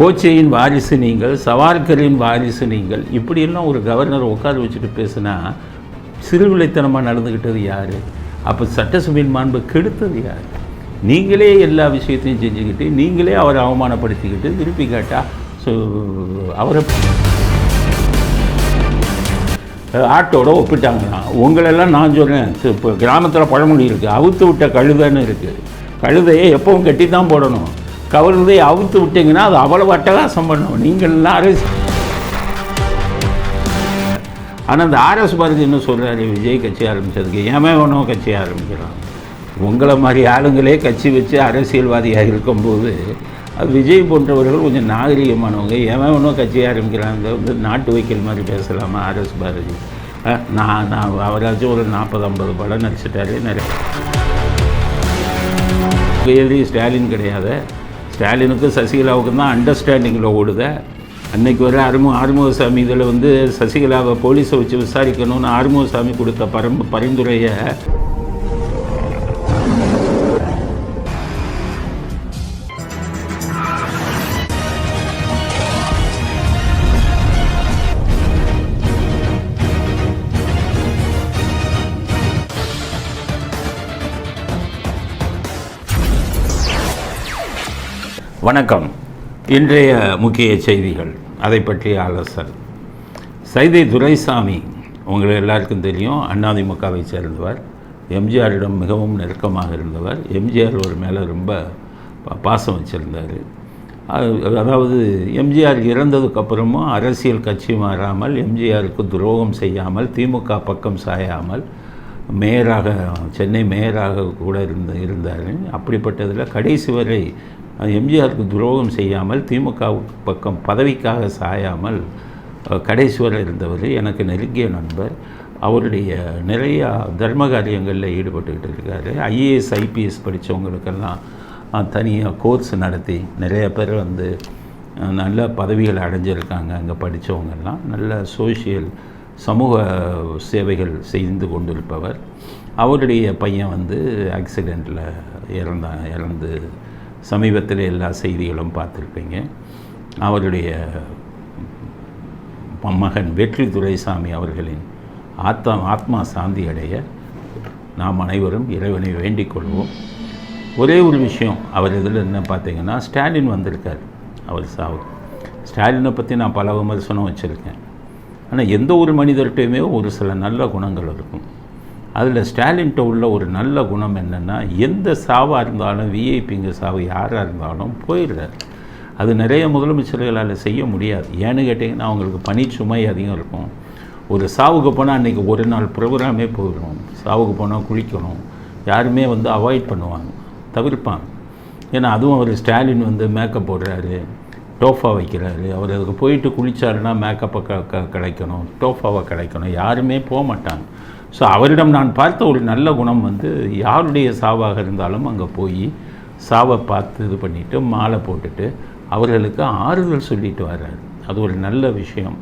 கோச்சையின் வாரிசு நீங்கள் சவால்கரின் வாரிசு நீங்கள். இப்படியெல்லாம் ஒரு கவர்னர் உட்கார வச்சுட்டு பேசுனா சிறுவிளைத்தனமாக நடந்துக்கிட்டது யார்? அப்போ சட்டசபையின் மாண்பு கெடுத்தது யார்? நீங்களே எல்லா விஷயத்தையும் செஞ்சுக்கிட்டு நீங்களே அவரை அவமானப்படுத்திக்கிட்டு திருப்பி கேட்டால் ஸோ அவரை ஆட்டோட ஒப்பிட்டாங்கண்ணா உங்களெல்லாம் நான் சொல்கிறேன் இப்போ கிராமத்தில் பழமொழி இருக்குது அவுத்து விட்ட கழுதைன்னு இருக்குது கழுதையை எப்பவும் கட்டி தான் போடணும். கழுதையை அவுத்து விட்டீங்கன்னா அது அவ்வளவு அட்டகாசம் பண்ணும். நீங்கள் ஆர்எஸ் ஆனால் இந்த ஆர்எஸ் பாரதி என்ன சொல்கிறாரு விஜய் கட்சி ஆரம்பித்ததுக்கு ஏமே ஒன்றும் கட்சி ஆரம்பிக்கிறான்? உங்களை மாதிரி ஆளுங்களே கட்சி வச்சு அரசியல்வாதியாக இருக்கும்போது அது விஜய் போன்றவர்கள் கொஞ்சம் நாகரிகமானவங்க. ஏன் ஒன்றும் கட்சி ஆரம்பிக்கிறாங்க வந்து நாட்டு வைக்கல் மாதிரி பேசலாமா ஆர்எஸ் பாரதி? நான் நான் அவராச்சும் ஒரு நாற்பது ஐம்பது படம் நடிச்சிட்டாரு நிறைய. ஸ்டாலின் கிடையாது ஸ்டாலினுக்கும் சசிகலாவுக்கும் தான் அண்டர்ஸ்டாண்டிங்கில் ஓடுத. அன்னைக்கு வர அருமு ஆறுமுகசாமி இதில் வந்து சசிகலாவை போலீஸை வச்சு விசாரிக்கணும்னு ஆறுமுகசாமி கொடுத்த பரம் பரிந்துரையை வணக்கம். இன்றைய முக்கிய செய்திகள். அதை பற்றிய ஆலோசனை. சைதை துரைசாமி உங்களை எல்லாருக்கும் தெரியும் அதிமுகவை சேர்ந்தவர். எம்ஜிஆரிடம் மிகவும் நெருக்கமாக இருந்தவர். எம்ஜிஆர் ஒரு மேலே ரொம்ப பாசம் வச்சுருந்தார். அதாவது எம்ஜிஆர் இறந்ததுக்கப்புறமும் அரசியல் கட்சி மாறாமல் எம்ஜிஆருக்கு துரோகம் செய்யாமல் திமுக பக்கம் சாயாமல் மேயராக சென்னை மேயராக கூட இருந்த இருந்தார். அப்படிப்பட்டதில் கடைசி வரை எம்ஜிஆருக்கு துரோகம் செய்யாமல் திமுக பக்கம் பதவிக்காக சாயாமல் அஹ், இருந்தவர் எனக்கு நெருங்கிய நண்பர். அவருடைய நிறையா தர்ம காரியங்களில் ஈடுபட்டுக்கிட்டு இருக்காரு. ஐஏஎஸ் ஐபிஎஸ் படித்தவங்களுக்கெல்லாம் தனியாக கோர்ஸ் நடத்தி நிறைய பேர் வந்து நல்ல பதவிகள் அடைஞ்சிருக்காங்க அங்கே படித்தவங்கெல்லாம் நல்ல சோஷியல் சமூக சேவைகள் செய்து கொண்டிருப்பவர். அவருடைய பையன் வந்து ஆக்சிடெண்ட்டில் இறந்தான் இறந்து சமீபத்தில் எல்லா செய்திகளும் பார்த்துருப்பீங்க. அவருடைய மகன் வெற்றி துரைசாமி அவர்களின் ஆத்மா ஆத்மா சாந்தி அடைய நாம் அனைவரும் இறைவனை வேண்டிக் கொள்வோம். ஒரே ஒரு விஷயம் அவர் இதில் என்ன பார்த்தீங்கன்னா ஸ்டாலின் வந்திருக்கார் அவர் சாவு. ஸ்டாலினை பற்றி நான் பல விமர்சனம் வச்சுருக்கேன். ஆனால் எந்த ஒரு மனிதர்கிட்டையுமே ஒரு சில நல்ல குணங்கள் இருக்கும். அதில் ஸ்டாலின்கிட்ட உள்ள ஒரு நல்ல குணம் என்னென்னா எந்த சாவாக இருந்தாலும் விஐபிங்க சாவு யாராக இருந்தாலும் போயிடுறாரு அது நிறைய முதலமைச்சர்களால் செய்ய முடியாது. ஏன்னு கேட்டிங்கன்னா அவங்களுக்கு பணிச்சுமை அதிகம் இருக்கும். ஒரு சாவுக்கு போனால் அன்றைக்கி ஒரு நாள் ப்ரோக்ராமே போயிடும். சாவுக்கு போனால் குளிக்கணும். யாருமே வந்து அவாய்ட் பண்ணுவாங்க தவிர்ப்பாங்க. ஏன்னா அதுவும் அவர் ஸ்டாலின் வந்து மேக்கப் போடுறாரு டோஃபா வைக்கிறாரு. அவர் அதுக்கு போயிட்டு குளிச்சாருன்னா மேக்கப்பை க க கிடைக்கணும் டோஃபாவை கிடைக்கணும். யாருமே போக மாட்டாங்க ஸோ அவரிடம் நான் பார்த்த ஒரு நல்ல குணம் வந்து யாருடைய சாவாக இருந்தாலும் அங்கே போய் சாவை பார்த்து இது பண்ணிவிட்டு மாலை போட்டுட்டு அவர்களுக்கு ஆறுதல் சொல்லிட்டு வர்றாரு. அது ஒரு நல்ல விஷயம்.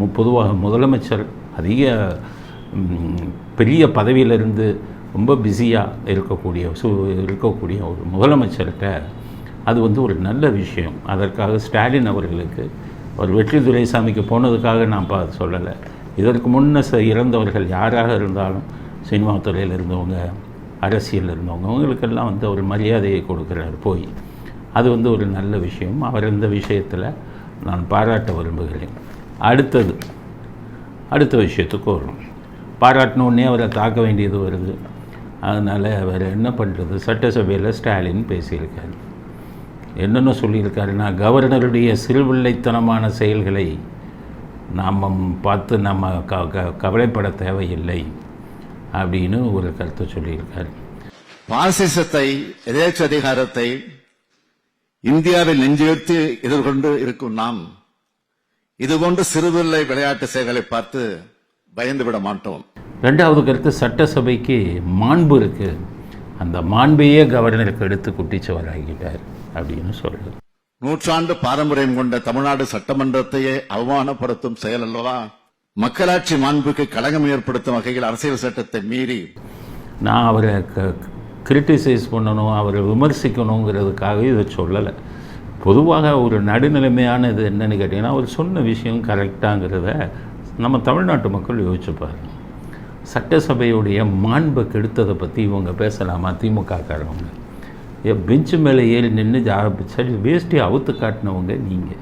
மு- பொதுவாக முதலமைச்சர் அதிக பெரிய பதவியிலிருந்து ரொம்ப பிஸியாக இருக்கக்கூடிய சு இருக்கக்கூடிய ஒரு முதலமைச்சர்கிட்ட அது வந்து ஒரு நல்ல விஷயம். அதற்காக ஸ்டாலின் அவர்களுக்கு ஒரு வெற்றி துரைசாமிக்கு போனதுக்காக நான் பா சொல்லலை. இதற்கு முன்னே இறந்தவர்கள் யாராக இருந்தாலும் சினிமா துறையில் இருந்தவங்க அரசியல் இருந்தவங்க அவங்களுக்கெல்லாம் வந்து ஒரு மரியாதையை கொடுக்குறாரு போய். அது வந்து ஒரு நல்ல விஷயம். அவர் இந்த விஷயத்தில் நான் பாராட்ட விரும்புகிறேன். அடுத்தது அடுத்த விஷயத்துக்கு வரும். பாராட்டினோடனே அவரை தாக்க வேண்டியது வருது. அதனால் அவர் என்ன பண்ணுறது சட்டசபையில் ஸ்டாலின் பேசியிருக்காரு. என்னென்ன சொல்லியிருக்காருன்னா கவர்னருடைய சிறுவில்லைத்தனமான செயல்களை நாம் பார்த்து நம்ம க க கவலைப்பட தேவையில்லை அப்படின்னு ஒரு கருத்தை சொல்லியிருக்காரு. பாசிசத்தை எதேச்சதிகாரத்தை இந்தியாவில் நெஞ்செழுத்து எதிர்கொண்டு இருக்கும் நாம் இதுபோன்ற சிறுபிள்ளை விளையாட்டு செயல்களை பார்த்து பயந்து விட மாட்டோம். ரெண்டாவது கருத்து சட்டசபைக்கு மாண்பு இருக்குது அந்த மாண்பையே கவர்னருக்கு எடுத்து குட்டிச்சவராகிட்டார் அப்படின்னு சொல்கிறார் நூற்றாண்டு பாரம்பரியம் கொண்ட தமிழ்நாடு சட்டமன்றத்தையே அவமானப்படுத்தும் செயல் அல்லவா? மக்களாட்சி மாண்புக்கு களங்கம் ஏற்படுத்தும் வகையில் அரசியல் சட்டத்தை மீறி. நான் அவரை க கிரிட்டிசைஸ் பண்ணணும் அவரை விமர்சிக்கணுங்கிறதுக்காக இதை சொல்லலை. பொதுவாக ஒரு நடுநிலைமையான இது என்னன்னு கேட்டிங்கன்னா அவர் சொன்ன விஷயம் கரெக்டாங்கிறத நம்ம தமிழ்நாட்டு மக்கள் யோசிச்சுப்பார் சட்டசபையுடைய மாண்பை கெடுத்ததை பற்றி இவங்க பேசலாமா? திமுக காரவங்க பெஞ்சு மேலே ஏறி நின்று ஜா சரி வேஷ்டி அவுத்து காட்டினவங்க நீங்கள்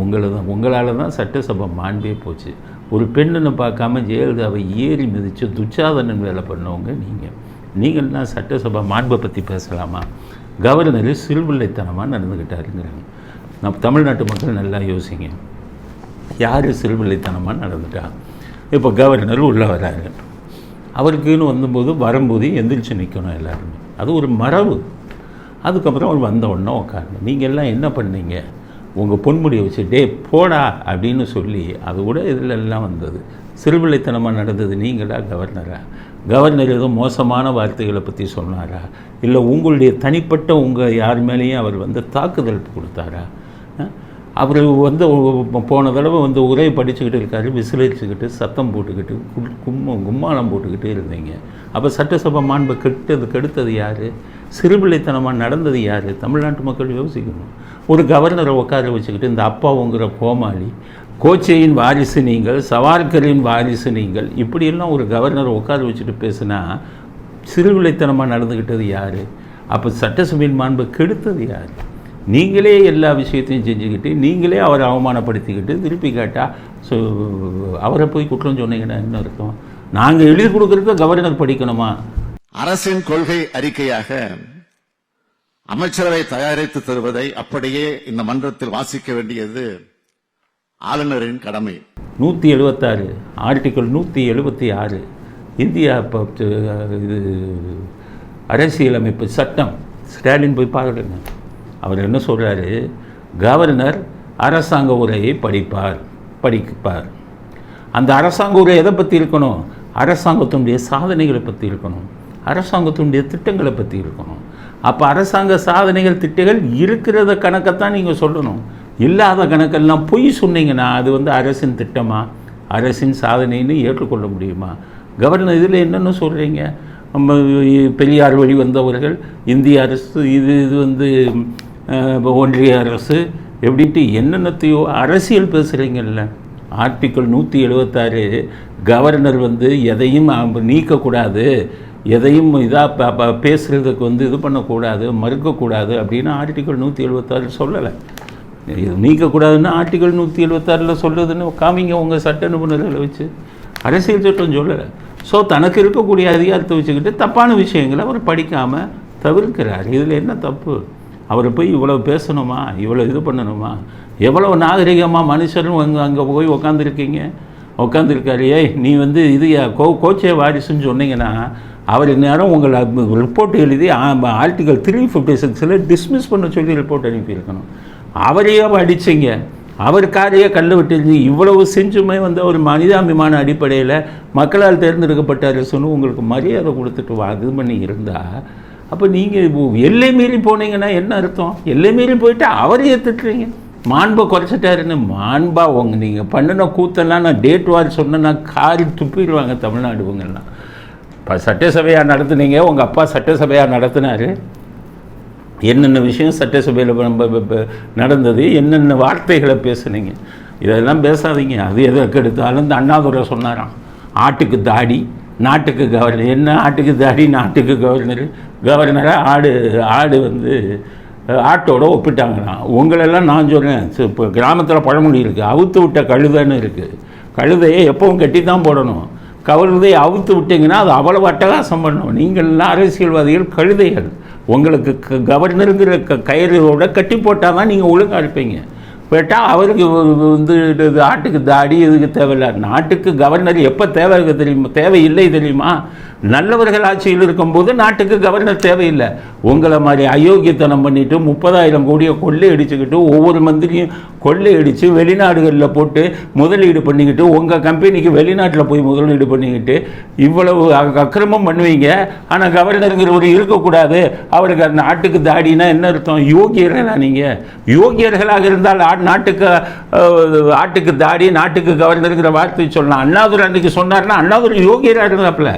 உங்களை தான் உங்களால் தான் சட்டசபை மாண்பே போச்சு. ஒரு பெண்ணுன்னு பார்க்காம ஜெயலலிதாவை ஏறி மிதித்து துச்சாதனன் வேலை பண்ணவங்க நீங்கள் நீங்கள்லாம் சட்டசபை மாண்பை பற்றி பேசலாமா? கவர்னர் சிறுவில்லைத்தனமாக நடந்துக்கிட்டாருங்கிறாங்க நம் தமிழ்நாட்டு மக்கள் நல்லா யோசிங்க. யார் சிறுவில்லைத்தனமாக நடந்துட்டா? இப்போ கவர்னர் உள்ளே வராரு. அவருக்குன்னு வந்தபோது வரும்போது எந்திரிச்சு நிற்கணும் எல்லாருமே. அது ஒரு மரபு. அதுக்கப்புறம் அவர் வந்த உடனே உட்காருங்க நீங்கள் எல்லாம் என்ன பண்ணீங்க? உங்கள் பொன்முடியை வச்சு டே போடா அப்படின்னு சொல்லி அது கூட இதில் எல்லாம் வந்தது. சிறுபிள்ளைத்தனமாக நடந்தது நீங்களா கவர்னரா? கவர்னர் ஏதோ மோசமான வார்த்தைகளை பற்றி சொன்னாரா? இல்லை உங்களுடைய தனிப்பட்ட உங்கள் யார் மேலேயும் அவர் வந்து தாக்குதல் கொடுத்தாரா? அவர் வந்து போன தடவை வந்து உரை படிச்சுக்கிட்டு இருக்காரு விசிலடிச்சுக்கிட்டு சத்தம் போட்டுக்கிட்டு கு- கும்ம கும்மாளம் போட்டுக்கிட்டே இருந்தீங்க. அப்போ சட்டசபை மாண்பை கெட்டது கெடுத்தது யார்? சிறுபிள்ளைத்தனமாக நடந்தது யார்? தமிழ்நாட்டு மக்கள் யோசிக்கணும். ஒரு கவர்னரை உட்கார வச்சுக்கிட்டு இந்த அப்பாவுங்கிற கோமாளி கோச்சையின் வாரிசு நீங்கள் சவார்கரின் வாரிசு நீங்கள் இப்படியெல்லாம் ஒரு கவர்னரை உட்கார வச்சுட்டு பேசுனா சிறுவிளைத்தனமாக நடந்துக்கிட்டது யார்? அப்போ சட்டசபையின் மாண்பை கெடுத்தது யார்? நீங்களே எல்லா விஷயத்தையும் செஞ்சுக்கிட்டு நீங்களே அவரை அவமானப்படுத்திக்கிட்டு திருப்பி கேட்டால் ஸோ அவரை போய் குற்றம் சொன்னீங்கன்னா என்ன அர்த்தம்? நாங்கள் எழுதி கொடுக்குறத கவர்னர் படிக்கணுமா? அரசின் கொள்கை அறிக்கையாக அமைச்சரவை தயாரித்து தருவதை அப்படியே இந்த மன்றத்தில் வாசிக்க வேண்டியது ஆளுநரின் கடமை. நூற்றி எழுபத்தாறு ஆர்டிக்கல் நூற்றி எழுபத்தி ஆறு இந்தியா இப்போ இது அரசியலமைப்பு சட்டம். ஸ்டாலின் போய் பாருங்க. அவர் என்ன சொல்கிறாரு கவர்னர் அரசாங்க உரையை படிப்பார் படிப்பார். அந்த அரசாங்க உரை எதை பற்றி இருக்கணும்? அரசாங்கத்தினுடைய சாதனைகளை பற்றி இருக்கணும். அரசாங்கத்தினுடைய திட்டங்களை பற்றி இருக்கணும். அப்போ அரசாங்க சாதனைகள் திட்டங்கள் இருக்கிறத கணக்கைத்தான் நீங்கள் சொல்லணும். இல்லாத கணக்கெல்லாம் பொய் சொன்னீங்கன்னா அது வந்து அரசின் திட்டமா? அரசின் சாதனைன்னு ஏற்றுக்கொள்ள முடியுமா? கவர்னர் இதில் என்னென்ன சொல்கிறீங்க நம்ம பெரியார் வழி வந்தவர்கள் இந்திய அரசு இது இது வந்து ஒன்றிய அரசு எப்படின்ட்டு என்னென்னத்தையோ அரசியல் பேசுகிறீங்கல்ல ஆர்டிக்கல் நூற்றி எழுபத்தாறு கவர்னர் வந்து எதையும் அம்ப- நீக்கக்கூடாது எதையும் இதாக பேசுகிறதுக்கு வந்து இது பண்ணக்கூடாது மறுக்கக்கூடாது அப்படின்னு ஆர்டிக்கல் நூற்றி எழுபத்தாறு சொல்லலை. இது நீக்கக்கூடாதுன்னு ஆர்டிக்கல் நூற்றி எழுபத்தாறில் சொல்லுதுன்னு காமிங்க உங்கள் சட்ட நிபுணர்களை வச்சு. அரசியல் சட்டம் சொல்லலை. ஸோ தனக்கு இருக்கக்கூடிய அதிகாரத்தை வச்சுக்கிட்டு தப்பான விஷயங்களை அவர் படிக்காமல் தவிர்க்கிறார். இதில் என்ன தப்பு? அவரை போய் இவ்வளோ பேசணுமா? இவ்வளோ இது பண்ணணுமா? எவ்வளோ நாகரிகமாக மனுஷரும் அங்கே அங்கே போய் உக்காந்துருக்கீங்க? உட்காந்துருக்காரு ஏய் நீ வந்து இது கோ கோச்சே வாரிசுன்னு சொன்னீங்கன்னா அவர் நேரம் உங்களை ரிப்போர்ட் எழுதி ஆர்டிகல் த்ரீ ஃபிஃப்டி சிக்ஸில் டிஸ்மிஸ் பண்ண சொல்லி ரிப்போர்ட் அனுப்பியிருக்கணும் அவரையே அடிச்சிங்க. அவர் காரையே கல் விட்டு இவ்வளவு செஞ்சுமே வந்து ஒரு மனிதாபிமான அடிப்படையில் மக்களால் தேர்ந்தெடுக்கப்பட்டார் சொன்னு உங்களுக்கு மரியாதை கொடுத்துட்டு வா இது பண்ணி இருந்தால் அப்போ நீங்கள் எல்லை மீறி போனீங்கன்னா என்ன அர்த்தம்? எல்லை மீறி போயிட்டு அவரையே திட்டுறீங்க மாண்பை குறைச்சிட்டாருன்னு மாண்பா உங்க நீங்கள் பண்ணின கூத்தெல்லாம் நான் டேட் வார் சொன்னேன்னா காரி துப்பிடுவாங்க தமிழ்நாடு இவங்கெல்லாம். இப்போ சட்டசபையாக நடத்துனீங்க உங்கள் அப்பா சட்டசபையாக நடத்தினார். என்னென்ன விஷயம் சட்டசபையில் நம்ம நடந்தது என்னென்ன வார்த்தைகளை பேசுனீங்க? இதெல்லாம் பேசாதீங்க. அது எதற்கு எடுத்தாலும் இந்த அண்ணாதுரை சொன்னாராம். ஆட்டுக்கு தாடி நாட்டுக்கு கவர்னர் என்ன ஆட்டுக்கு தாடி நாட்டுக்கு கவர்னர்? கவர்னராக ஆடு ஆடு வந்து ஆட்டோட ஒப்பிட்டாங்களாம் உங்களெல்லாம் நான் சொல்கிறேன் இப்போ கிராமத்தில் பழமொழி இருக்குது அவுத்து விட்ட கழுதைன்னு இருக்குது கழுதையை எப்பவும் கட்டி தான் போடணும். கவர்னதை அவுத்து விட்டீங்கன்னா அது அவ்வளோ அட்டகாசம் பண்ணும். நீங்கள்லாம் அரசியல்வாதிகள் கழுதைகள். உங்களுக்கு க- கவர்னருங்கிற க கயிறோட கட்டி போட்டால் தான் நீங்கள் ஒழுங்காக இருப்பீங்க. போயிட்டால் அவருக்கு வந்து இது ஆட்டுக்கு தாடி இதுக்கு தேவையில்ல. நாட்டுக்கு கவர்னர் எப்போ தேவை இருக்குது தெரியுமா? தேவையில்லை தெரியுமா? நல்லவர்கள் ஆட்சியில் இருக்கும்போது நாட்டுக்கு கவர்னர் தேவையில்லை. உங்களை மாதிரி அயோக்கியத்தனம் பண்ணிட்டு முப்பதாயிரம் கோடியை கொள்ளை அடிச்சுக்கிட்டு ஒவ்வொரு மந்திரியும் கொள்ளை அடித்து வெளிநாடுகளில் போட்டு முதலீடு பண்ணிக்கிட்டு உங்கள் கம்பெனிக்கு வெளிநாட்டில் போய் முதலீடு பண்ணிக்கிட்டு இவ்வளவு அக்கிரமம் பண்ணுவீங்க. ஆனால் கவர்னருங்கிறவர் இருக்கக்கூடாது. அவருக்கு அந்த நாட்டுக்கு தாடினா என்ன அர்த்தம்? யோகியர்களா நீங்கள் யோகியர்களாக இருந்தால் நாட்டுக்கு ஆட்டுக்கு தாடி நாட்டுக்கு கவர்னருங்கிற வார்த்தை சொல்லலாம். அண்ணாதுரை அன்றைக்கு சொன்னார்னா அண்ணாதுரை யோகியராக இருந்தாப்புல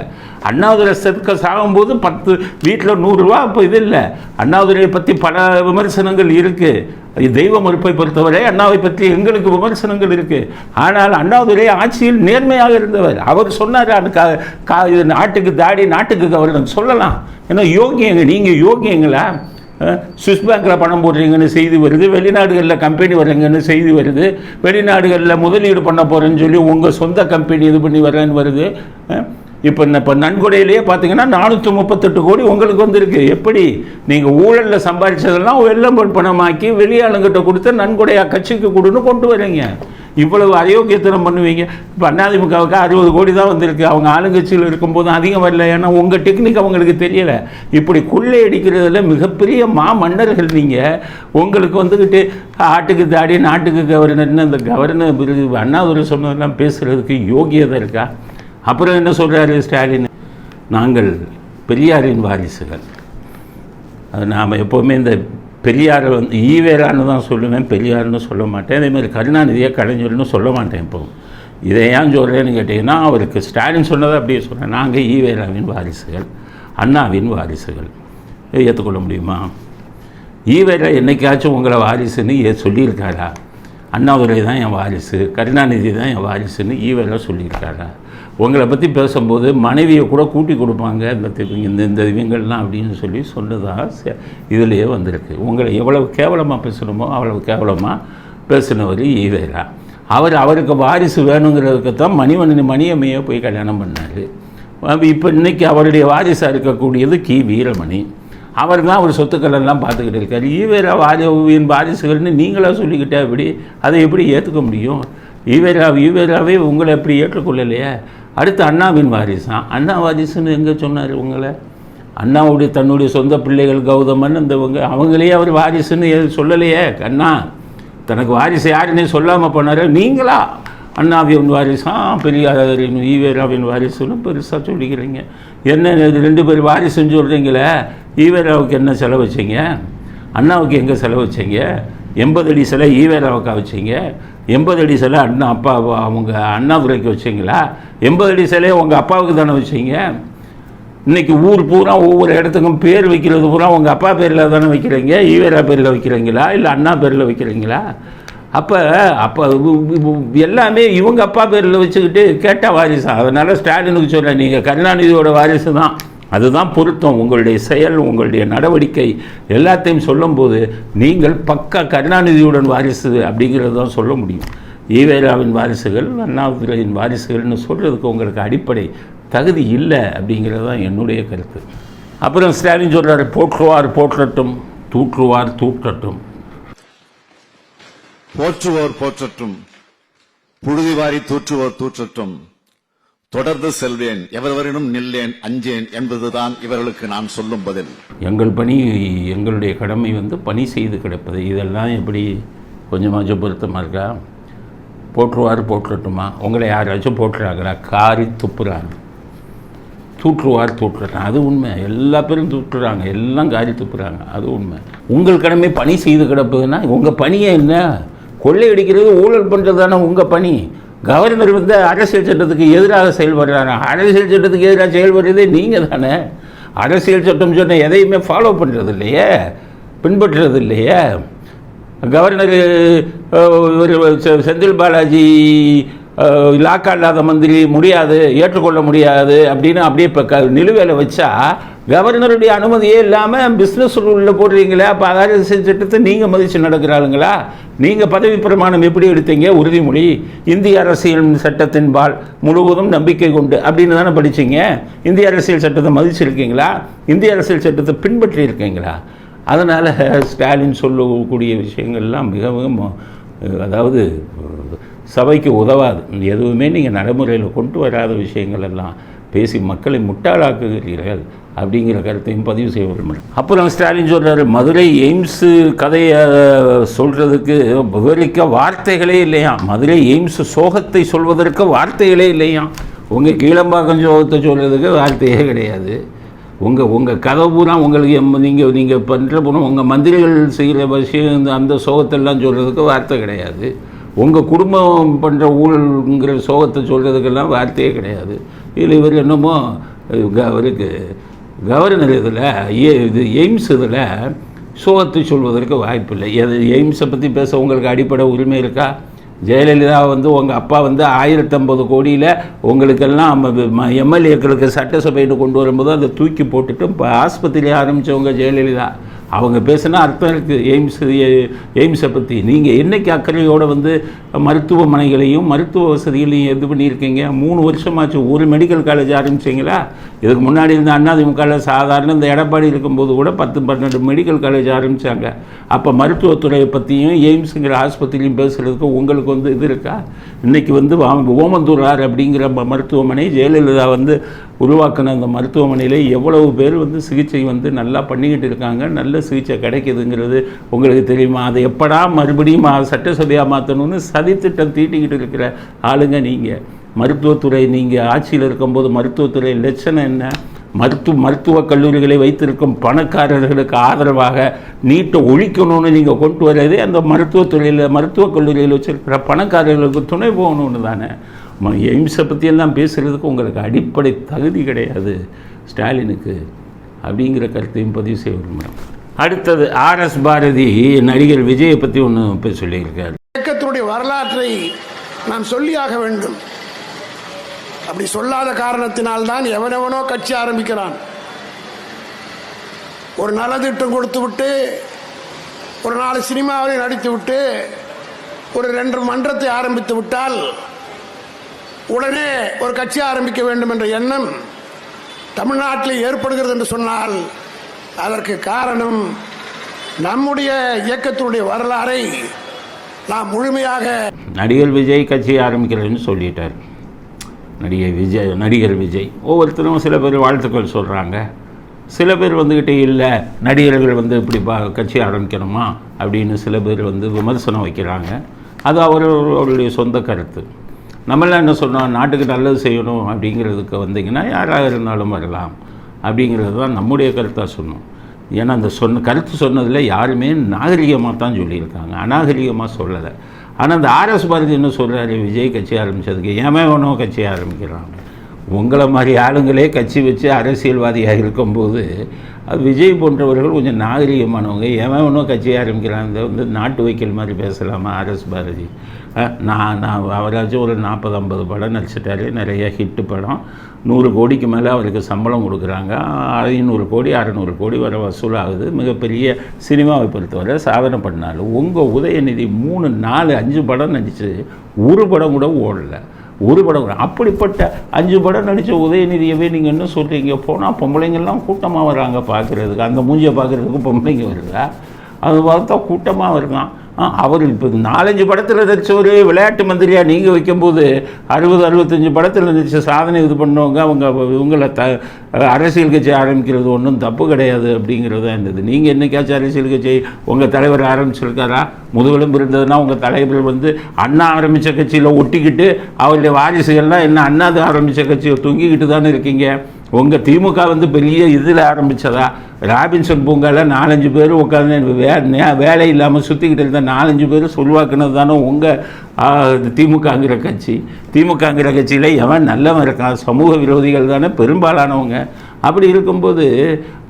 அண்ணாதுரை செதுக்க சாகும்போது பத்து வீட்டில் நூறுரூவா இப்போ இது இல்லை. அண்ணாதுரையை பற்றி பல விமர்சனங்கள் இருக்குது தெய்வ மறுப்பை பொறுத்தவரை அண்ணாவை பற்றி எங்களுக்கு விமர்சனங்கள் இருக்குது ஆனால் அண்ணாதுரை ஆட்சியில் நேர்மையாக இருந்தவர். அவர் சொன்னார் அது கா இது நாட்டுக்கு தாடி நாட்டுக்கு கவர்னர் சொல்லலாம். ஏன்னா யோகியங்க நீங்கள் யோகியங்களா? சுவிஸ் பேங்க்கில் பணம் போடுறீங்கன்னு செய்தி வருது வெளிநாடுகளில் கம்பெனி வர்றீங்கன்னு செய்தி வருது வெளிநாடுகளில் முதலீடு பண்ண போகிறேன்னு சொல்லி உங்கள் சொந்த கம்பெனி இது பண்ணி வர்றேன்னு வருது. இப்போ இந்த இப்போ நன்கொடையிலேயே பார்த்தீங்கன்னா நானூற்றி முப்பத்தெட்டு கோடி உங்களுக்கு வந்திருக்கு. எப்படி? நீங்கள் ஊழலில் சம்பாதிச்சதெல்லாம் வெள்ளம் பணமாக்கி வெளியாளுங்கிட்ட கொடுத்து நன்கொடையாக கட்சிக்கு கொடுன்னு கொண்டு வரீங்க. இவ்வளவு அயோக்கியத்தனம் பண்ணுவீங்க. இப்போ அதிமுகவுக்கு அறுபது கோடி தான் வந்திருக்கு. அவங்க ஆளுங்கட்சியில் இருக்கும்போது அதிகம் வரல. ஏன்னா உங்கள் டெக்னிக் அவங்களுக்கு தெரியலை. இப்படி கொள்ளையடிக்கிறதுல மிகப்பெரிய மா மன்னர்கள் நீங்கள் உங்களுக்கு வந்துக்கிட்டு ஆட்டுக்கு தாடி நாட்டுக்கு கவர்னர்னு அந்த கவர்னர் விருது அண்ணாதுரை சொன்னதெல்லாம் பேசுகிறதுக்கு யோகியதை இருக்கா? அப்புறம் என்ன சொல்கிறாரு ஸ்டாலின்? நாங்கள் பெரியாரின் வாரிசுகள். அது நாம் எப்போவுமே இந்த பெரியாரை வந்து ஈவேரான்னு தான் சொல்லுவேன் பெரியார்னு சொல்ல மாட்டேன். அதேமாதிரி கருணாநிதியை கலைஞர்னு சொல்ல மாட்டேன் இப்போ. இதை ஏன் சொல்கிறேன்னு கேட்டிங்கன்னா அவருக்கு ஸ்டாலின் சொன்னதை அப்படியே சொல்கிறேன் நாங்கள் ஈவேராவின் வாரிசுகள் அண்ணாவின் வாரிசுகள். ஏற்றுக்கொள்ள முடியுமா? ஈவேரா என்னைக்காச்சும் உங்களை வாரிசுன்னு ஏ சொல்லியிருக்காரா? அண்ணாதுரை தான் என் வாரிசு கருணாநிதி தான் என் வாரிசுன்னு ஈவெல்லாம் சொல்லியிருக்காரா உங்களை பற்றி பேசும்போது மனைவியை கூட கூட்டி கொடுப்பாங்க இந்த இந்த இந்த இவங்கள்லாம் அப்படின்னு சொல்லி சொன்னதாக இதுலேயே வந்திருக்கு. உங்களை எவ்வளவு கேவலமாக பேசணுமோ அவ்வளவு கேவலமாக பேசினவர் ஈவேரா அவர் அவருக்கு வாரிசு வேணுங்கிறதுக்கு தான் மணிவண்ணன் மணியம்மையை போய் கல்யாணம் பண்ணார். இப்போ இன்னைக்கு அவருடைய வாரிசாக இருக்கக்கூடியது கி. வீரமணி. அவர் தான் அவர் சொத்துக்கள் எல்லாம் பார்த்துக்கிட்டு இருக்கார். ஈவேரா வாரியின் வாரிசுகள்னு நீங்களாக சொல்லிக்கிட்டே எப்படி? அதை எப்படி ஏற்றுக்க முடியும்? ஈவேரா ஈவேராவே உங்களை எப்படி ஏற்றுக்கொள்ளலையே? அடுத்து அண்ணாவின் வாரிசான் அண்ணா வாரிசுன்னு எங்கே சொன்னார் உங்களை? அண்ணாவுடைய தன்னுடைய சொந்த பிள்ளைகள் கௌதமன் இந்தவங்க அவங்களே அவர் வாரிசுன்னு சொல்லலையே? அண்ணா தனக்கு வாரிசு யாருன்னே சொல்லாமல் போனார்? நீங்களா? அண்ணாவின் வாரிசான் பெரியாரின் ஈவேராவின் வாரிசுன்னு பெருசாக சொல்லிக்கிறீங்க. என்ன இது ரெண்டு பேர் வாரிசுன்னு சொல்கிறீங்களே ஈவேராவுக்கு என்ன செலவு வச்சீங்க? அண்ணாவுக்கு எங்கே செலவு வச்சீங்க? எண்பது அடி சிலை ஈவேராவுக்கா வச்சீங்க? எண்பது அடி சிலை அண்ணா அப்பா அவங்க அண்ணாதுரைக்கு வச்சீங்களா? எண்பது அடி சிலையை உங்கள் அப்பாவுக்கு தானே வச்சீங்க? இன்னைக்கு ஊர் பூரா ஒவ்வொரு இடத்துக்கும் பேர் வைக்கிறது பூரா உங்கள் அப்பா பேரில் தானே வைக்கிறீங்க? ஈவேரா பேரில் வைக்கிறீங்களா? இல்லை அண்ணா பேரில் வைக்கிறீங்களா? அப்போ அப்போ எல்லாமே இவங்க அப்பா பேரில் வச்சுக்கிட்டு கேட்டால் வாரிசு. அதனால் ஸ்டாலினுக்கு சொல்கிறேன் நீங்கள் கருணாநிதியோட வாரிசு தான் அதுதான் பொருத்தம். உங்களுடைய செயல் உங்களுடைய நடவடிக்கை எல்லாத்தையும் சொல்லும்போது நீங்கள் பக்கா கருணாநிதியுடன் வாரிசு அப்படிங்கிறது தான் சொல்ல முடியும். ஈவேராவின் வாரிசுகள் அண்ணாதுரையின் வாரிசுகள்னு சொல்கிறதுக்கு உங்களுக்கு அடிப்படை தகுதி இல்லை அப்படிங்கிறது தான் என்னுடைய கருத்து. அப்புறம் ஸ்டாலின் சொல்கிறார் போற்றுவார் போற்றட்டும் தூற்றுவார் தூற்றட்டும். போற்றுவோர் போற்றட்டும். புழுதி வாரி தூற்றுவோர் தூற்றட்டும். தொடர்ந்து செல்வேன் எவரவரினும் நில்லேன் அஞ்சேன் என்பதுதான் இவர்களுக்கு நான் சொல்லும் பதில். எங்கள் பணி எங்களுடைய கடமை வந்து பணி செய்து கிடப்பது. இதெல்லாம் எப்படி கொஞ்சம் பொருத்தமாக இருக்கா? போற்றுவார் போற்றட்டுமா? உங்களை யாராச்சும் போட்டுறாங்களா காரி துப்புறாங்க. தூற்றுவார் தூற்றுறாங்க. அது உண்மை. எல்லா பேரும் தூற்றுறாங்க. எல்லாம் காரி துப்புறாங்க. அது உண்மை. உங்கள் கடமை பணி செய்து கிடப்பதுன்னா உங்கள் பணியே என்ன? கொள்ளையடிக்கிறது ஊழல் பண்ணுறது தானே உங்கள் பணி. கவர்னர் வந்து அரசியல் சட்டத்துக்கு எதிராக செயல்படுறாங்க அரசியல் சட்டத்துக்கு எதிராக செயல்படுறதே நீங்கள் தானே அரசியல் சட்டம் சொன்ன எதையுமே ஃபாலோ பண்ணுறது இல்லையே பின்பற்றுறது இல்லையே. கவர்னர் ஒரு செ- செந்தில் பாலாஜி இலாக்கா இல்லாத மந்திரி முடியாது ஏற்றுக்கொள்ள முடியாது அப்படின்னு அப்படியே இப்போ க நிலுவையில் வச்சா கவர்னருடைய அனுமதியே இல்லாமல் பிஸ்னஸ் உள்ள போடுறீங்களா அப்போ அரசியல் சட்டத்தை நீங்கள் மதித்து நடக்கிறாளுங்களா? நீங்கள் பதவி பிரமாணம் எப்படி எடுத்தீங்க? உறுதிமொழி. இந்திய அரசியல் சட்டத்தின்பால் முழுவதும் நம்பிக்கை கொண்டு அப்படின்னு தானே படிச்சீங்க? இந்திய அரசியல் சட்டத்தை மதிச்சிருக்கீங்களா? இந்திய அரசியல் சட்டத்தை பின்பற்றி இருக்கீங்களா அதனால் ஸ்டாலின் சொல்லக்கூடிய விஷயங்கள்லாம் மிகவும் மிக அதாவது சபைக்கு உதவாது. எதுவுமே நீங்கள் நடைமுறையில் கொண்டு வராத விஷயங்கள் எல்லாம் பேசி மக்களை முட்டாளாக்குகிறீர்கள் அப்படிங்கிற கருத்தையும் பதிவு செய்ய விரும்புகிறேன் அப்புறம் ஸ்டாலின் சொல்கிறார் மதுரை எய்ம்ஸு கதையை சொல்கிறதுக்கு விவரிக்க வார்த்தைகளே இல்லையா? மதுரை எய்ம்ஸ் சோகத்தை சொல்வதற்கு வார்த்தைகளே இல்லையா? உங்கள் கீழம்பாக்கம் சோகத்தை சொல்கிறதுக்கு வார்த்தையே கிடையாது. உங்கள் உங்கள் கதை பூரா உங்களுக்கு நீங்கள் நீங்கள் பண்ணுற பூரா உங்கள் மந்திரிகள் செய்கிற விஷயம் இந்த அந்த சோகத்தெல்லாம் சொல்கிறதுக்கு வார்த்தை கிடையாது. உங்கள் குடும்பம் பண்ணுற ஊழல்ங்கிற சோகத்தை சொல்கிறதுக்கெல்லாம் வார்த்தையே கிடையாது. இதில் இவர் என்னமோ க- அவருக்கு கவர்னர் இதில் இது எய்ம்ஸ் இதில் சோகத்தை சொல்வதற்கு வாய்ப்பில்லை. எது எய்ம்ஸை பற்றி பேச உங்களுக்கு அடிப்படை உரிமை இருக்கா? ஜெயலலிதா வந்து உங்கள் அப்பா வந்து ஆயிரத்தம்பது கோடியில் உங்களுக்கெல்லாம் எம்எல்ஏக்களுக்கு சட்டசபைன்னு கொண்டு வரும்போது அதை தூக்கி போட்டுட்டு இப்போ ஆஸ்பத்திரியில் ஆரம்பித்தவங்க ஜெயலலிதா. அவங்க பேசுனா அர்த்தம் இருக்குது எய்ம்ஸ் எய்ம்ஸை பற்றி நீங்கள் என்றைக்கு அக்கறையோடு வந்து மருத்துவமனைகளையும் மருத்துவ வசதிகளையும் இது பண்ணியிருக்கீங்க? மூணு வருஷமாச்சு. ஒரு மெடிக்கல் காலேஜ் ஆரம்பிச்சிங்களா? இதுக்கு முன்னாடி இருந்த அண்ணாதிமுகவில் சாதாரண இந்த எடப்பாடி இருக்கும்போது கூட பத்து பன்னெண்டு மெடிக்கல் காலேஜ் ஆரம்பித்தாங்க அப்போ மருத்துவத்துறையை பற்றியும் எய்ம்ஸுங்கிற ஆஸ்பத்திரியும் பேசுகிறதுக்கு உங்களுக்கு வந்து இது இருக்கா? இன்றைக்கி வந்து ஓமந்தூரார் அப்படிங்கிற ம- மருத்துவமனை ஜெயலலிதா வந்து உருவாக்கின அந்த மருத்துவமனையில் எவ்வளவு பேர் வந்து சிகிச்சை வந்து நல்லா பண்ணிக்கிட்டு இருக்காங்க. நல்ல சிகிச்சை கிடைக்குதுங்கிறது உங்களுக்கு தெரியுமா? அதை எப்படா மறுபடியும் சட்டசபையாக மாற்றணும்னு சதித்திட்டம் தீட்டிக்கிட்டு இருக்கிற ஆளுங்க நீங்கள் மருத்துவத்துறை நீங்கள் ஆட்சியில் இருக்கும்போது மருத்துவத்துறை லட்சணம் என்ன? மருத்துவ மருத்துவக் கல்லூரிகளை வைத்திருக்கும் பணக்காரர்களுக்கு ஆதரவாக நீட்டை ஒழிக்கணும்னு நீங்கள் கொண்டு வர்றதே அந்த மருத்துவத்துறையில் மருத்துவக் கல்லூரியில் வச்சிருக்கிற பணக்காரர்களுக்கு துணை போகணும்னு தானே. ம- எய்ம்ஸை பற்றியெல்லாம் பேசுகிறதுக்கு உங்களுக்கு அடிப்படை தகுதி கிடையாது. ஸ்டாலினுக்கு அப்படிங்கிற கருத்தையும் பதிவு செய்ய விரும்புகிறேன். அடுத்தது ஆர் எஸ் பாரதி நடிகர் விஜயை பற்றி ஒன்று சொல்லியிருக்காரு. இயக்கத்தினுடைய வரலாற்றை நாம் சொல்லியாக வேண்டும். அப்படி சொல்லாத காரணத்தினால்தான் எவனெவனோ கட்சி ஆரம்பிக்கிறான். ஒரு நலத்திட்டம் கொடுத்து விட்டு ஒரு நாலு சினிமாவை நடித்து விட்டு ஒரு ரெண்டு மன்றத்தை ஆரம்பித்து விட்டால் உடனே ஒரு கட்சி ஆரம்பிக்க வேண்டும் என்ற எண்ணம் தமிழ்நாட்டில் ஏற்படுகிறது என்று சொன்னால் அதற்கு காரணம் நம்முடைய இயக்கத்தினுடைய வரலாறை நாம் முழுமையாக நடிகர் விஜய் கட்சி ஆரம்பிக்கிறேன்னு சொல்லிட்டார். நடிகை விஜய் நடிகர் விஜய். ஒவ்வொருத்தரும் சில பேர் வாழ்த்துக்கள் சொல்கிறாங்க சில பேர் வந்துக்கிட்டே இல்லை நடிகர்கள் வந்து இப்படி பா கட்சி ஆரம்பிக்கணுமா? அப்படின்னு சில பேர் வந்து விமர்சனம் வைக்கிறாங்க. அது அவர் அவருடைய சொந்த கருத்து. நம்மளாம் என்ன சொன்னோம் நாட்டுக்கு நல்லது செய்யணும் அப்படிங்கிறதுக்கு வந்தீங்கன்னா யாராக இருந்தாலும் வரலாம். அப்படிங்கிறது தான் நம்முடைய கருத்தாக சொன்னோம். ஏன்னா அந்த சொன்ன கருத்து சொன்னதில் யாருமே நாகரிகமாக தான் சொல்லியிருக்காங்க. அநாகரிகமாக சொல்லலை. ஆனால் அந்த ஆர்எஸ் பாரதி என்ன சொல்கிறாரு விஜய் கட்சி ஆரம்பித்ததுக்கு ஏமே ஒன்றும் கட்சி ஆரம்பிக்கிறாங்க உங்களை மாதிரி ஆளுங்களே கட்சி வச்சு அரசியல்வாதியாக இருக்கும்போது அது விஜய் போன்றவர்கள் கொஞ்சம் நாகரிகமானவங்க. எவன் ஒன்றும் கட்சி ஆரம்பிக்கிறாங்க வந்து நாட்டு வைக்கல் மாதிரி பேசலாமா? ஆர்எஸ் பாரதி. நான் நான் அவராச்சும் ஒரு நாற்பது ஐம்பது படம் நடிச்சிட்டாரு. நிறைய ஹிட்டு படம். நூறு கோடிக்கு மேலே அவருக்கு சம்பளம் கொடுக்குறாங்க. ஐநூறு கோடி அறநூறு கோடி வர வசூலாகுது. மிகப்பெரிய சினிமாவை பொறுத்தவரை சாதனை பண்ணாலும் உங்கள் உதயநிதி மூணு நாலு அஞ்சு படம் நடித்து ஒரு படம் கூட ஓடலை. ஒரு படம் அப்படிப்பட்ட அஞ்சு படம் நடித்த உதயநிதியவே நீங்கள் என்ன சொல்கிறீங்க போனால் பொம்பளைங்கள்லாம் கூட்டமாக வராங்க பார்க்குறதுக்கு அந்த மூஞ்சியை பார்க்குறதுக்கு பொம்பளைங்க வருதா? அது பார்த்தா கூட்டமாக இருக்கான் அவர் இப்போ நாலஞ்சு படத்தில் நடிச்ச ஒரு விளையாட்டு மந்திரியாக நீங்கள் வைக்கும்போது அறுபது அறுபத்தஞ்சு படத்தில் நடித்த சாதனை இது பண்ணவங்க அவங்க இவங்களை த அரசியல் கட்சி ஆரம்பிக்கிறது ஒன்றும் தப்பு கிடையாது அப்படிங்கிறது தான் இருந்தது. நீங்கள் என்னைக்காச்சும் அரசியல் கட்சி உங்கள் தலைவர் ஆரம்பிச்சிருக்காரா? முதுகெலும்பு இருந்ததுன்னா உங்கள் தலைவர் வந்து அண்ணா ஆரம்பித்த கட்சியில் ஒட்டிக்கிட்டு அவருடைய வாரிசுகள்லாம் என்ன அண்ணாது ஆரம்பித்த கட்சியை தொங்கிக்கிட்டு தானே இருக்கீங்க? உங்கள் திமுக வந்து பெரிய இதில் ஆரம்பித்ததா ராபின்சன் பூங்காவில் நாலஞ்சு பேர் உட்காந்து வே வேலை இல்லாமல் சுற்றிக்கிட்டு இருந்த நாலஞ்சு பேர் சொல்வாக்குனது தானே உங்கள் திமுகங்கிற கட்சி. திமுகங்கிற கட்சியில் எவன் நல்லவன் இருக்கான்? சமூக விரோதிகள் தானே பெரும்பாலானவங்க. அப்படி இருக்கும்போது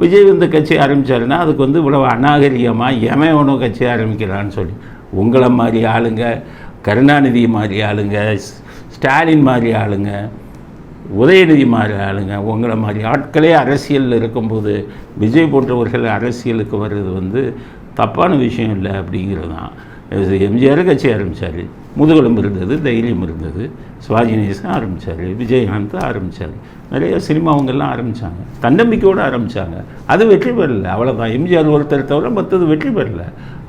விஜய் வந்து கட்சி ஆரம்பித்தாருன்னா அதுக்கு வந்து இவ்வளவு அநாகரிகமாக எவன் ஒன்றும் கட்சி ஆரம்பிக்கிறான்னு சொல்லி. உங்களை மாதிரி ஆளுங்க கருணாநிதி மாதிரி ஆளுங்க ஸ்டாலின் மாதிரி ஆளுங்க உதயநிதி மாதிரி ஆளுங்க உங்களை மாதிரி ஆட்களே அரசியலில் இருக்கும்போது விஜய் போன்றவர்கள் அரசியலுக்கு வர்றது வந்து தப்பான விஷயம் இல்லை அப்படிங்கிறது தான். இது எம்ஜிஆர் கட்சி ஆரம்பித்தார் முதுகெலும்பு இருந்தது தைரியம் இருந்தது. சிவாஜி ஆரம்பித்தார் விஜயகாந்த் ஆரம்பித்தார் நிறைய சினிமாவங்கெல்லாம் ஆரம்பித்தாங்க தன்னம்பிக்கையோடு ஆரம்பித்தாங்க அது வெற்றி பெறல. அவ்வளோதான் எம்ஜிஆர் ஒருத்தர் தவிர மற்றது வெற்றி பெறல.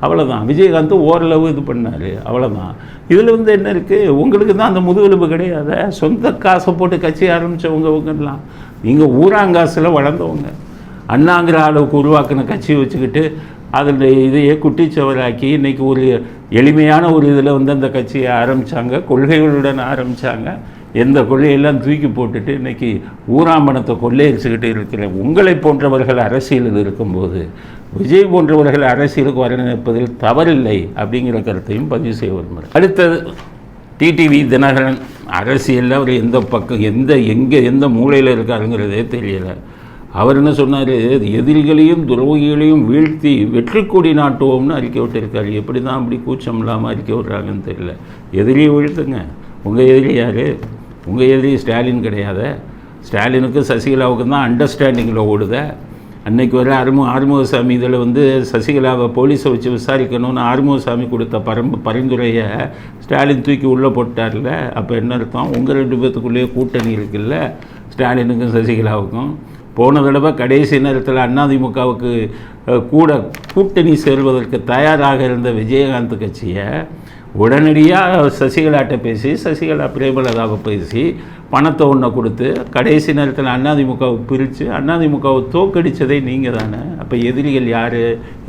அவ்வளோதான் விஜயகாந்த் ஓரளவு இது பண்ணார். அவ்வளோதான் இதில் வந்து என்ன இருக்குது உங்களுக்கு தான் அந்த முதுகெலும்பு கிடையாது சொந்த காசை போட்டு கட்சி ஆரம்பித்தவங்க இவங்கெல்லாம். நீங்கள் ஊராங்காசில் வளர்ந்தவங்க. அண்ணாங்கிற அளவுக்கு உருவாக்கின கட்சியை வச்சுக்கிட்டு அதில் இதையே குட்டிச்சவராக்கி இன்றைக்கி ஒரு எளிமையான ஒரு இதில் வந்து அந்த கட்சியை ஆரம்பித்தாங்க கொள்கைகளுடன் ஆரம்பித்தாங்க எந்த கொள்ளையெல்லாம் தூக்கி போட்டுட்டு இன்றைக்கி ஊராம்பணத்தை கொள்ளையடிச்சுக்கிட்டு இருக்கிற உங்களை போன்றவர்கள் அரசியலில் இருக்கும்போது விஜய் போன்றவர்கள் அரசியலுக்கு வர நினைப்பதில் தவறில்லை அப்படிங்கிற கருத்தையும் பதிவு செய்ய விரும்புகிறேன் அடுத்தது டிடிவி தினகரன் அரசியலில் அவர் எந்த பக்கம் எந்த எங்கே எந்த மூலையில் இருக்காருங்கிறதே தெரியலை. அவர் என்ன சொன்னார்? எதிரிகளையும் துரோகிகளையும் வீழ்த்தி வெற்றி கொடி நாட்டுவோம்னு அறிக்கை விட்டுருக்காரு. எப்படி தான் அப்படி கூச்சம் இல்லாமல் அறிக்கை விட்றாங்கன்னு தெரியல. எதிரியை வீழ்த்துங்க. உங்கள் எதிரி யார்? உங்கள் எதிரி ஸ்டாலின் கிடையாத. ஸ்டாலினுக்கும் சசிகலாவுக்கும் தான் அண்டர்ஸ்டாண்டிங்கில் ஓடுத. அன்னைக்கு வர அருமு ஆறுமுகசாமி இதில் வந்து சசிகலாவை போலீஸை வச்சு விசாரிக்கணும்னு ஆறுமுகசாமி கொடுத்த பரம் பரிந்துரையை ஸ்டாலின் தூக்கி உள்ளே போட்டார்ல. அப்போ என்ன அர்த்தம்? உங்கள் ரெண்டு பேத்துக்குள்ளேயே கூட்டணி இருக்குல்ல. ஸ்டாலினுக்கும் சசிகலாவுக்கும். போன தடவை கடைசி நேரத்தில் அதிமுகவுக்கு கூட கூட்டணி சேர்வதற்கு தயாராக இருந்த விஜயகாந்த் கட்சியை உடனடியாக சசிகலாட்ட பேசி சசிகலா பிரேமலதாவை பேசி பணத்தை ஒன்றை கொடுத்து கடைசி நேரத்தில் அதிமுகவை பிரித்து அதிமுகவை தோக்கடித்ததே நீங்கள் தானே அப்போ எதிரிகள் யார்?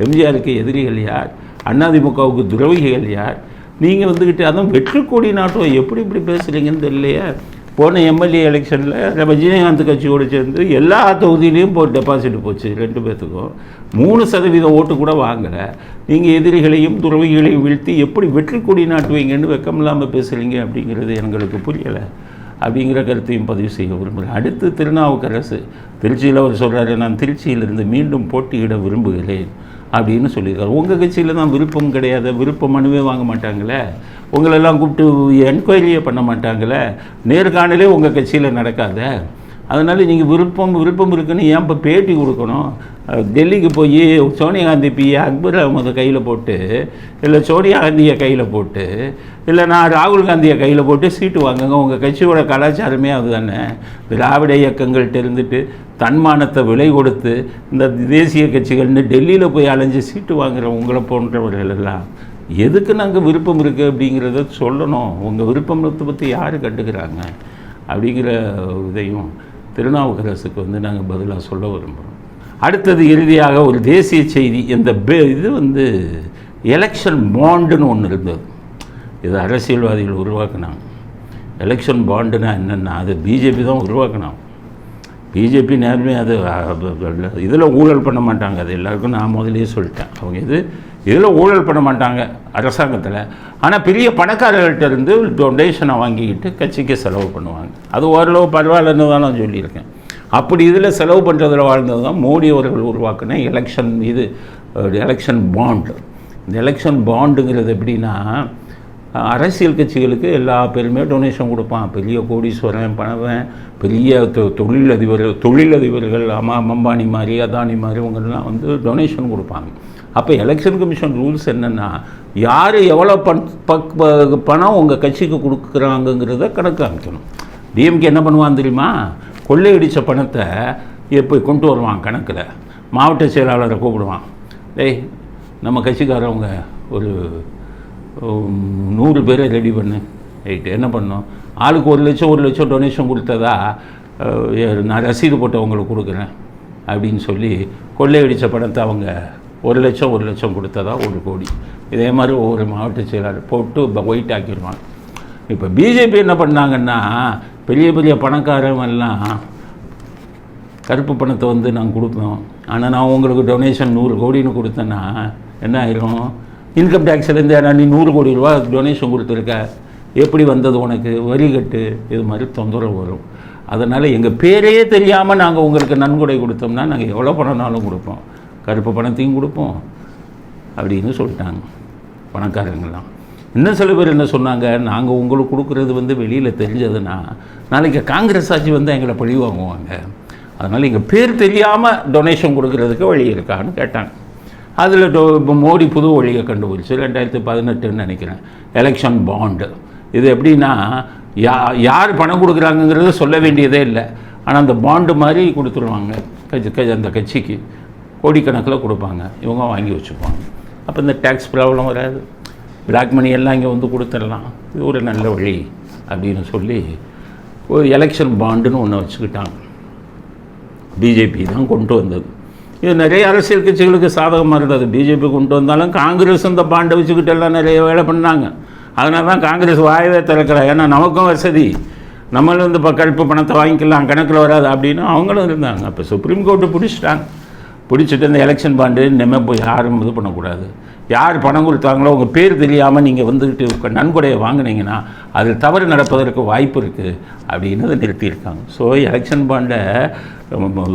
எம்ஜிஆருக்கு எதிரிகள் யார்? அதிமுகவுக்கு துரோகிகள் யார்? நீங்கள் வந்துக்கிட்டு அதுவும் வெற்றி கொடி நாட்டம் எப்படி இப்படி பேசுகிறீங்கன்னு தெரியலையே. போன எம்எல்ஏ எலெக்ஷனில் நம்ம விஜயகாந்த் கட்சியோடு சேர்ந்து எல்லா தொகுதியிலையும் போ டெபாசிட் போச்சு ரெண்டு பேர்த்துக்கும் மூணு சதவீதம் ஓட்டு கூட வாங்கலை. நீங்கள் எதிரிகளையும் துறவிகளையும் வீழ்த்தி எப்படி வெற்றி கொடி நாட்டுவீங்கன்னு வெக்கம் இல்லாமல் பேசுகிறீங்க அப்படிங்கிறது எங்களுக்கு புரியலை. அப்படிங்கிற கருத்தையும் பதிவு செய்ய விரும்புகிறேன் அடுத்து திருநாவுக்கரசு. திருச்சியில் அவர் சொல்கிறாரு நான் திருச்சியிலிருந்து மீண்டும் போட்டியிட விரும்புகிறேன். அப்படின்னு சொல்லியிருக்காரு. உங்கள் கட்சியில் தான் விருப்பம் கிடையாது. விருப்ப மனுவே வாங்க மாட்டாங்களே. உங்களெல்லாம் கூப்பிட்டு என்கொயரியே பண்ண மாட்டாங்களே. நேர்காணலே உங்கள் கட்சியில் நடக்காத. அதனால் நீங்கள் விருப்பம் விருப்பம் இருக்குன்னு ஏன் இப்போ பேட்டி கொடுக்கணும்? டெல்லிக்கு போய் சோனியா காந்தி பிஏ அக்பர் அகமது கையில் போட்டு இல்லை சோனியா காந்தியை கையில் போட்டு இல்லை நான் ராகுல் காந்தியை கையில் போட்டு சீட்டு வாங்குங்க உங்கள் கட்சியோட கலாச்சாரமே அதுதானே. திராவிட இயக்கங்கள்ட்ட இருந்துட்டு தன்மானத்தை விலை கொடுத்து இந்த தேசிய கட்சிகள்னு டெல்லியில் போய் அலைஞ்சு சீட்டு வாங்குகிற உங்களை போன்றவர்கள் எல்லாம் எதுக்கு நாங்கள் விருப்பம் இருக்குது அப்படிங்கிறத சொல்லணும். உங்கள் விருப்பத்தை பற்றி யார் கண்டுக்கிறாங்க? அப்படிங்கிற இதையும் திருநாவுக்கரசுக்கு வந்து நாங்கள் பதிலாக சொல்ல விரும்புகிறோம் அடுத்தது இறுதியாக ஒரு தேசிய செய்தி. இந்த பே இது வந்து எலெக்ஷன் பாண்டுன்னு ஒன்று இருந்தது. இது அரசியல்வாதிகள் உருவாக்குனாங்க. எலெக்ஷன் பாண்டுனா என்னென்னா அது பிஜேபி தான் உருவாக்குனாங்க. பிஜேபி நேர்மையாக அது இதில் ஊழல் பண்ண மாட்டாங்க. அது எல்லாருக்கும் நான் முதலே சொல்லிட்டேன். அவங்க இது இதில் ஊழல் பண்ண மாட்டாங்க அரசாங்கத்தில். ஆனால் பெரிய பணக்காரர்கள்ட்ட இருந்து டொனேஷனை வாங்கிக்கிட்டு கட்சிக்கு செலவு பண்ணுவாங்க. அது ஓரளவு பரவாயில்லன்னு தான் நான் சொல்லியிருக்கேன். அப்படி இதில் செலவு பண்ணுறதுல வாழ்ந்தது தான் மோடி அவர்கள் உருவாக்கின எலெக்ஷன் இது எலெக்ஷன் பாண்டு இந்த எலெக்ஷன் பாண்டுங்கிறது எப்படின்னா அரசியல் கட்சிகளுக்கு எல்லா பேருமே டொனேஷன் கொடுப்பான். பெரிய கோடீஸ்வரன் பணவன் பெரிய தொ- தொழிலதிபர்கள் தொழிலதிபர்கள் அம்மா அம்பானி மாதிரி அதானி மாதிரி இவங்கெல்லாம் வந்து டொனேஷன் கொடுப்பாங்க. அப்போ எலெக்ஷன் கமிஷன் ரூல்ஸ் என்னென்னா யார் எவ்வளோ பண் பக் ப- பணம் உங்கள் கட்சிக்கு கொடுக்குறாங்கங்கிறத கணக்கு அமைக்கணும் டிஎம்கே என்ன பண்ணுவான் தெரியுமா? கொள்ளையடித்த பணத்தை எப்போ கொண்டு வருவான் கணக்கில்? மாவட்ட செயலாளரை கூப்பிடுவான். டேய் நம்ம கட்சிக்காரவங்க ஒரு நூறு பேரை ரெடி பண்ணு. ரைட்டு என்ன பண்ணோம்? ஆளுக்கு ஒரு லட்சம் ஒரு லட்சம் டொனேஷன் கொடுத்ததா? ஏ- நான் ரசீது போட்டவங்களுக்கு கொடுக்குறேன் அப்படின்னு சொல்லி கொள்ளையடித்த பணத்தை அவங்க ஒரு லட்சம் ஒரு லட்சம் கொடுத்ததா ஒரு கோடி. இதே மாதிரி ஒவ்வொரு மாவட்ட செயலாளர் போட்டு ஒயிட் ஆக்கிடுவாங்க இப்போ பிஜேபி என்ன பண்ணாங்கன்னா பெரிய பெரிய பணக்காரவெல்லாம் கருப்பு பணத்தை வந்து நான் கொடுப்போம் ஆனால் நான் உங்களுக்கு டொனேஷன் நூறு கோடின்னு கொடுத்தேன்னா என்ன ஆயிரும்? இன்கம் டேக்ஸ்லேருந்து ஏன்னா நீ நூறு கோடி ரூபா டொனேஷன் கொடுத்துருக்க. எப்படி வந்தது உனக்கு? வரி கட்டு. இது மாதிரி தொந்தரவு வரும். அதனால் எங்கள் பேரே தெரியாமல் நாங்கள் உங்களுக்கு நன்கொடை கொடுத்தோம்னா நாங்கள் எவ்வளோ பணம்னாலும் கொடுப்போம். கருப்பு பணத்தையும் கொடுப்போம் அப்படின்னு சொல்லிட்டாங்க. பணக்காரங்கெல்லாம் இன்னும் சில பேர் என்ன சொன்னாங்க நாங்கள் உங்களுக்கு கொடுக்குறது வந்து வெளியில் தெரிஞ்சதுன்னா நாளைக்கு காங்கிரஸ் ஆட்சி வந்து எங்களை பழி வாங்குவாங்க. அதனால் எங்கள் பேர் தெரியாமல் டொனேஷன் கொடுக்கறதுக்கு வழி இருக்கான்னு கேட்டாங்க. அதில் டொ இப்போ மோடி புது வழியை கண்டுபிடிச்சு ரெண்டாயிரத்தி பதினெட்டுன்னு நினைக்கிறேன். எலெக்ஷன் பாண்டு இது எப்படின்னா யா யார் பணம் கொடுக்குறாங்கங்கிறத சொல்ல வேண்டியதே இல்லை. ஆனால் அந்த பாண்டு மாதிரி கொடுத்துருவாங்க. கட்சி- அந்த கட்சிக்கு. கோடிக்கணக்கில் கொடுப்பாங்க. இவங்க வாங்கி வச்சுப்பாங்க. அப்போ இந்த டேக்ஸ் ப்ராப்ளம் வராது. பிளாக் மணி எல்லாம் இங்கே வந்து கொடுத்துடலாம். இது ஒரு நல்ல வழி அப்படின்னு சொல்லி ஒரு எலெக்ஷன் பாண்டுன்னு ஒன்று வச்சுக்கிட்டாங்க. பிஜேபி தான் கொண்டு வந்தது. இது நிறைய அரசியல் கட்சிகளுக்கு சாதகமாக இருந்தது. பிஜேபி கொண்டு வந்தாலும் காங்கிரஸ் இந்த பாண்டை வச்சுக்கிட்டு எல்லாம் நிறைய வேலை பண்ணாங்க. அதனால தான் காங்கிரஸ் வாயவே திறக்கிறா ஏன்னா நமக்கும் வசதி. நம்மளும் இந்த ப- பணத்தை வாங்கிக்கலாம். கணக்கில் வராது அப்படின்னு அவங்களும் இருந்தாங்க. அப்போ சுப்ரீம் கோர்ட்டு பிடிச்சிட்டாங்க. பிடிச்சிட்டு இந்த எலெக்ஷன் பாண்டு இனிமேல் போய் யாரும் இது பண்ணக்கூடாது. யார் பணம் கொடுத்தாங்களோ உங்கள் பேர் தெரியாமல் நீங்கள் வந்துக்கிட்டு நன்கொடையை வாங்குனீங்கன்னா அதில் தவறு நடப்பதற்கு வாய்ப்பு இருக்குது அப்படின்னு நிறுத்தியிருக்காங்க. ஸோ எலெக்ஷன் பாண்டை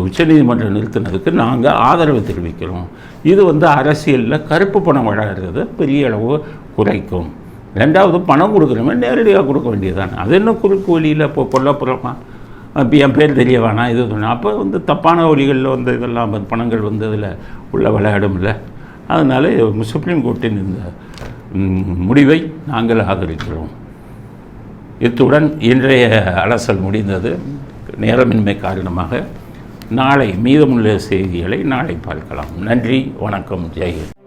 உச்சநீதிமன்றம் நிறுத்தினதுக்கு நாங்கள் ஆதரவு தெரிவிக்கிறோம். இது வந்து அரசியலில் கருப்பு பணம் வழங்குறதை பெரிய அளவு குறைக்கும். ரெண்டாவது பணம் கொடுக்குறவன் நேரடியாக கொடுக்க வேண்டியதுதானே. அது என்ன குறுக்கு வழியில் இப்போ கொல்லப்புறமா இப்போ என் பேர் தெரிய வேணாம் இது வேணாம் அப்போ வந்து தப்பான வழிகளில் வந்து இதெல்லாம் பணங்கள் வந்து அதில் உள்ள விளையாடும்ல அதனால் சுப்ரீம் கோர்ட்டின் இந்த முடிவை நாங்கள் ஆதரிக்கிறோம். இத்துடன் இன்றைய அலசல் முடிந்தது. நேரமின்மை காரணமாக நாளை மீதமுள்ள செய்திகளை நாளை பார்க்கலாம். நன்றி வணக்கம் ஜெயஹிந்த்